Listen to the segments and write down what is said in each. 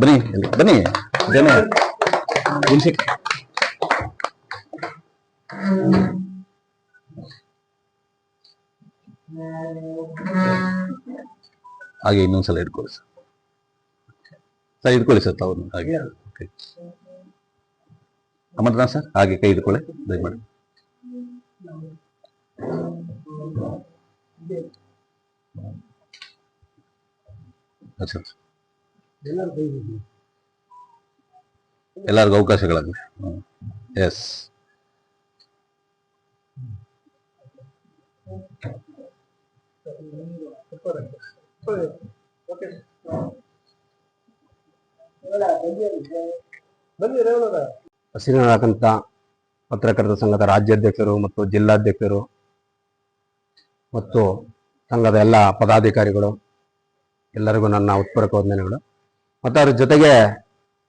ಬನ್ನಿ ಬನ್ನಿ ಜನ. ಹುಣ್ಸೆ ಹಾಗೆ ಇನ್ನೊಂದ್ಸಲ ಇಟ್ಕೊಳ್ಳಿ ಸರ್. ಸರ್, ಇಟ್ಕೊಳ್ಳಿ ಸರ್ ತಾವು ಹಾಗೆ. ಅಮರ್ನಾಥ್ ಸರ್, ಹಾಗೆ ಕೈ ಇಟ್ಕೊಳ್ಳಿ ದಯಮಾಡಿ. ಅಚ್ಚಾ. ಎಲ್ಲರಿಗೂ ಅವಕಾಶಗಳಾಗಲಿ. ಎಸ್ ಹಸಿರಾಕಂತ ಪತ್ರಕರ್ತರ ಸಂಘದ ರಾಜ್ಯಾಧ್ಯಕ್ಷರು ಮತ್ತು ಜಿಲ್ಲಾಧ್ಯಕ್ಷರು ಮತ್ತು ಸಂಘದ ಎಲ್ಲ ಪದಾಧಿಕಾರಿಗಳು, ಎಲ್ಲರಿಗೂ ನನ್ನ ಉತ್ಪರಕ ವಂದನೆಗಳು. ಮತ್ತು ಅದ್ರ ಜೊತೆಗೆ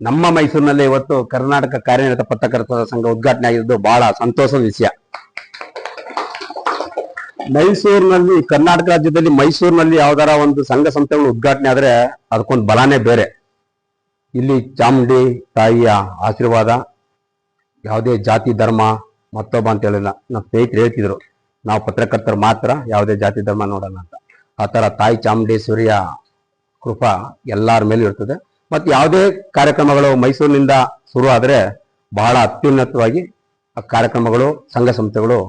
ನಮ್ಮ ಮೈಸೂರಿನಲ್ಲಿ ಇವತ್ತು ಕರ್ನಾಟಕ ಕಾರ್ಯನಿರತ ಪತ್ರಕರ್ತರ ಸಂಘ ಉದ್ಘಾಟನೆ ಆಗಿದ್ದು ಬಹಳ ಸಂತೋಷದ ವಿಷಯ. ಮೈಸೂರಿನಲ್ಲಿ, ಕರ್ನಾಟಕ ರಾಜ್ಯದಲ್ಲಿ ಮೈಸೂರಿನಲ್ಲಿ ಯಾವ್ದಾರ ಒಂದು ಸಂಘ ಸಂಸ್ಥೆಗಳು ಉದ್ಘಾಟನೆ ಆದ್ರೆ ಅದಕ್ಕೊಂದು ಬಲಾನೇ ಬೇರೆ. ಇಲ್ಲಿ ಚಾಮುಂಡಿ ತಾಯಿಯ ಆಶೀರ್ವಾದ, ಯಾವುದೇ ಜಾತಿ, ಧರ್ಮ ಮತ್ತೊಬ್ಬ ಅಂತ ಹೇಳಿಲ್ಲ. ನಮ್ಮ ಸ್ನೇಹಿತರು ಹೇಳ್ತಿದ್ರು, ನಾವು ಪತ್ರಕರ್ತರು ಮಾತ್ರ ಯಾವುದೇ ಜಾತಿ, ಧರ್ಮ ನೋಡೋಣ ಅಂತ. ಆ ತಾಯಿ ಚಾಮುಂಡೇಶ್ವರಿಯ ಕೃಪಾ ಎಲ್ಲರ ಮೇಲೂ ಇರ್ತದೆ. ಮತ್ತು ಯಾವುದೇ ಕಾರ್ಯಕ್ರಮಗಳು ಮೈಸೂರಿನಿಂದ ಶುರು ಆದರೆ ಬಹಳ ಅತ್ಯುನ್ನತವಾಗಿ ಆ ಕಾರ್ಯಕ್ರಮಗಳು, ಸಂಘ ಸಂಸ್ಥೆಗಳು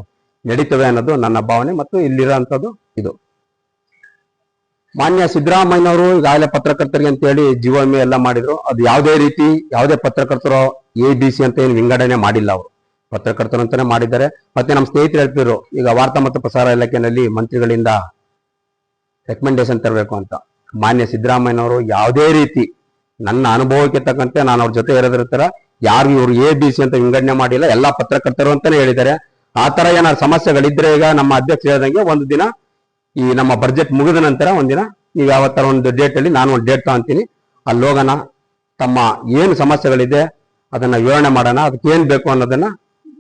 ನಡೀತವೆ ಅನ್ನೋದು ನನ್ನ ಭಾವನೆ ಮತ್ತು ಇಲ್ಲಿರೋಂಥದ್ದು ಇದು. ಮಾನ್ಯ ಸಿದ್ದರಾಮಯ್ಯನವರು ಈಗಾಗಲೇ ಪತ್ರಕರ್ತರಿಗೆ ಅಂತ ಹೇಳಿ ಜೀವ ವಿಮೆ ಎಲ್ಲ ಮಾಡಿದ್ರು. ಅದು ಯಾವುದೇ ರೀತಿ ಯಾವುದೇ ಪತ್ರಕರ್ತರು ಎ, ಬಿ, ಸಿ ಅಂತ ಏನು ವಿಂಗಡಣೆ ಮಾಡಿಲ್ಲ ಅವರು. ಪತ್ರಕರ್ತರು ಅಂತಾನೆ ಮಾಡಿದ್ದಾರೆ. ಮತ್ತೆ ನಮ್ಮ ಸ್ನೇಹಿತರು ಹೇಳ್ತಿದ್ರು, ಈಗ ವಾರ್ತಾ ಮತ್ತು ಪ್ರಸಾರ ಇಲಾಖೆಯಲ್ಲಿ ಮಂತ್ರಿಗಳಿಂದ ರೆಕಮೆಂಡೇಶನ್ ತರಬೇಕು ಅಂತ. ಮಾನ್ಯ ಸಿದ್ದರಾಮಯ್ಯನವರು ಯಾವುದೇ ರೀತಿ ನನ್ನ ಅನುಭವಕ್ಕೆ ತಕ್ಕಂತೆ ನಾನು ಅವ್ರ ಜೊತೆ ಇರೋದ್ರ ಯಾರು ಇವರು ಎ, ಬಿ, ಸಿ ಅಂತ ವಿಂಗಡಣೆ ಮಾಡಿಲ್ಲ, ಎಲ್ಲಾ ಪತ್ರಕರ್ತರು ಅಂತಾನೆ ಹೇಳಿದ್ದಾರೆ. ಆ ತರ ಏನಾದ್ರು ಸಮಸ್ಯೆಗಳಿದ್ರೆ ಈಗ ನಮ್ಮ ಅಧ್ಯಕ್ಷ ಹೇಳ್ದಂಗೆ ಒಂದು ದಿನ ಈ ನಮ್ಮ ಬಜೆಟ್ ಮುಗಿದ ನಂತರ ಒಂದಿನ ನೀವು ಯಾವತ್ತರ ಒಂದು ಡೇಟ್ ಅಲ್ಲಿ ನಾನು ಒಂದು ಡೇಟ್ ತಗೊಂತೀನಿ. ಅಲ್ಲಿ ಹೋಗೋಣ, ತಮ್ಮ ಏನು ಸಮಸ್ಯೆಗಳಿದೆ ಅದನ್ನ ವಿವರಣೆ ಮಾಡೋಣ, ಅದಕ್ಕೆ ಏನು ಬೇಕು ಅನ್ನೋದನ್ನ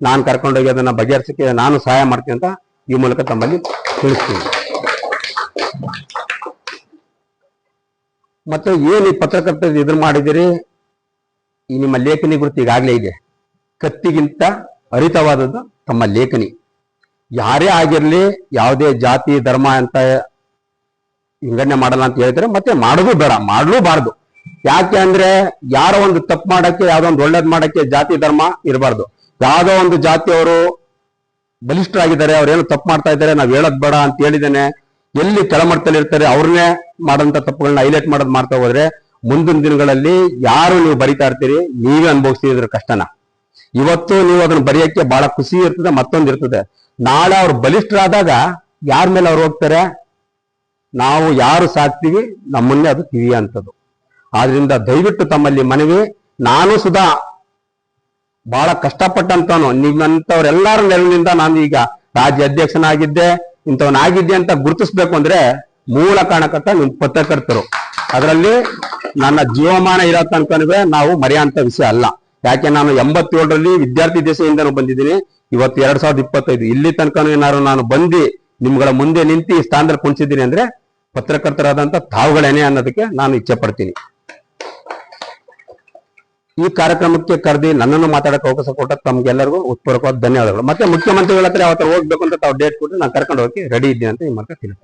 ನಾನು ಕರ್ಕೊಂಡೋಗಿ ಅದನ್ನ ಬಗೆಹರಿಸಕ್ಕೆ ನಾನು ಸಹಾಯ ಮಾಡ್ತೀನಿ ಅಂತ ಈ ಮೂಲಕ ತಮ್ಮಲ್ಲಿ ತಿಳಿಸ್ತೀನಿ. ಮತ್ತೆ ಏನು ಈ ಪತ್ರಕರ್ತ ಇದ್ರ ಮಾಡಿದಿರಿ? ಈ ನಿಮ್ಮ ಲೇಖನಿ ಗುರುತು ಈಗಾಗಲೇ ಇದೆ. ಕತ್ತಿಗಿಂತ ಹರಿತವಾದದ್ದು ತಮ್ಮ ಲೇಖನಿ. ಯಾರೇ ಆಗಿರಲಿ, ಯಾವುದೇ ಜಾತಿ, ಧರ್ಮ ಅಂತ ವಿಂಗಡಣೆ ಮಾಡಲ್ಲ ಅಂತ ಹೇಳಿದ್ರೆ ಮತ್ತೆ ಮಾಡೋದು ಬೇಡ, ಮಾಡಲೂಬಾರ್ದು. ಯಾಕೆ ಅಂದ್ರೆ ಯಾರೋ ಒಂದು ತಪ್ಪು ಮಾಡಕ್ಕೆ, ಯಾವ್ದೋ ಒಂದು ಒಳ್ಳೇದ್ ಮಾಡಕ್ಕೆ ಜಾತಿ, ಧರ್ಮ ಇರಬಾರ್ದು. ಯಾವುದೋ ಒಂದು ಜಾತಿಯವರು ಬಲಿಷ್ಠರಾಗಿದ್ದಾರೆ, ಅವ್ರೇನು ತಪ್ಪು ಮಾಡ್ತಾ ಇದ್ದಾರೆ, ನಾವ್ ಹೇಳೋದು ಬೇಡ ಅಂತ ಹೇಳಿದ್ದೇನೆ. ಎಲ್ಲಿ ಕೆಳಮಟ್ಟದಲ್ಲಿ ಇರ್ತಾರೆ ಅವ್ರನ್ನೇ ಮಾಡಂತ ತಪ್ಪುಗಳನ್ನ ಹೈಲೈಟ್ ಮಾಡೋದು ಮಾಡ್ತಾ ಹೋದ್ರೆ, ಮುಂದಿನ ದಿನಗಳಲ್ಲಿ ಯಾರು ನೀವು ಬರಿತಾ ಇರ್ತೀರಿ, ನೀವೇ ಅನುಭವಿಸ್ತಿದ್ರ ಕಷ್ಟನ. ಇವತ್ತು ನೀವು ಅದನ್ನ ಬರೆಯಕ್ಕೆ ಬಹಳ ಖುಷಿ ಇರ್ತದೆ, ಮತ್ತೊಂದು ಇರ್ತದೆ. ನಾಳೆ ಅವ್ರು ಬಲಿಷ್ಠರಾದಾಗ ಯಾರ ಮೇಲೆ ಅವ್ರು ಹೋಗ್ತಾರೆ? ನಾವು ಯಾರು ಸಾಕ್ತೀವಿ, ನಮ್ಮನ್ನೇ ಅದು ಕಿವಿಯಂಥದ್ದು ಆದ್ರಿಂದ ದಯವಿಟ್ಟು ತಮ್ಮಲ್ಲಿ ಮನವಿ, ನಾನು ಸುಧಾ ಬಹಳ ಕಷ್ಟಪಟ್ಟಂತಾನು ನಿಮ್ಮಂತವ್ರೆಲ್ಲರ ನೆರವಿನಿಂದ ನಾನು ಈಗ ರಾಜ್ಯ ಅಧ್ಯಕ್ಷನಾಗಿದ್ದೆ ಇಂಥವನಾಗಿದ್ದೆ ಅಂತ ಗುರುತಿಸ್ಬೇಕು ಅಂದ್ರೆ ಮೂಲ ಕಾರಣಕರ್ತ ನಿಮ್ ಪತ್ರಕರ್ತರು. ಅದರಲ್ಲಿ ನನ್ನ ಜೀವಮಾನ ಇರೋ ತನಕನೂ ನಾವು ಮರೆಯುವಂತ ವಿಷಯ ಅಲ್ಲ. ಯಾಕೆ ನಾನು ಎಂಬತ್ತೇಳರಲ್ಲಿ ವಿದ್ಯಾರ್ಥಿ ದೆಸೆಯಿಂದನೂ ಬಂದಿದ್ದೀನಿ. ಇವತ್ತು ಎರಡ್ ಸಾವಿರದ ಇಪ್ಪತ್ತೈದು. ಇಲ್ಲಿ ತನಕ ಏನಾದ್ರು ನಾನು ಬಂದು ನಿಮ್ಗಳ ಮುಂದೆ ನಿಂತು ಈ ಸ್ಥಾನದಲ್ಲಿ ಕುಣಿಸಿದ್ದೀನಿ ಅಂದ್ರೆ ಪತ್ರಕರ್ತರಾದಂತ ತಾವುಗಳೇನೆ ಅನ್ನೋದಕ್ಕೆ ನಾನು ಇಚ್ಛೆ ಪಡ್ತೀನಿ. ಈ ಕಾರ್ಯಕ್ರಮಕ್ಕೆ ಕರೆದಿ ನನ್ನನ್ನು ಮಾತಾಡಕ್ಕೆ ಅವಕಾಶ ಕೊಟ್ಟ ತಮ್ಗೆಲ್ಲರಿಗೂ ಉತ್ಪೂರ್ವಕವಾದ ಧನ್ಯವಾದಗಳು. ಮತ್ತೆ ಮುಖ್ಯಮಂತ್ರಿಗಳ ಹತ್ರ ಯಾವತ್ತರ ಹೋಗ್ಬೇಕು ಅಂತ ತಾವು ಡೇಟ್ ಕೊಟ್ಟು ನಾನು ಕರ್ಕೊಂಡು ಹೋಗಿ ರೆಡಿ ಇದ್ದೀನಿ ಅಂತ ಈ ಮಾತ್ರ ತಿಳಿಸ್ತೀನಿ.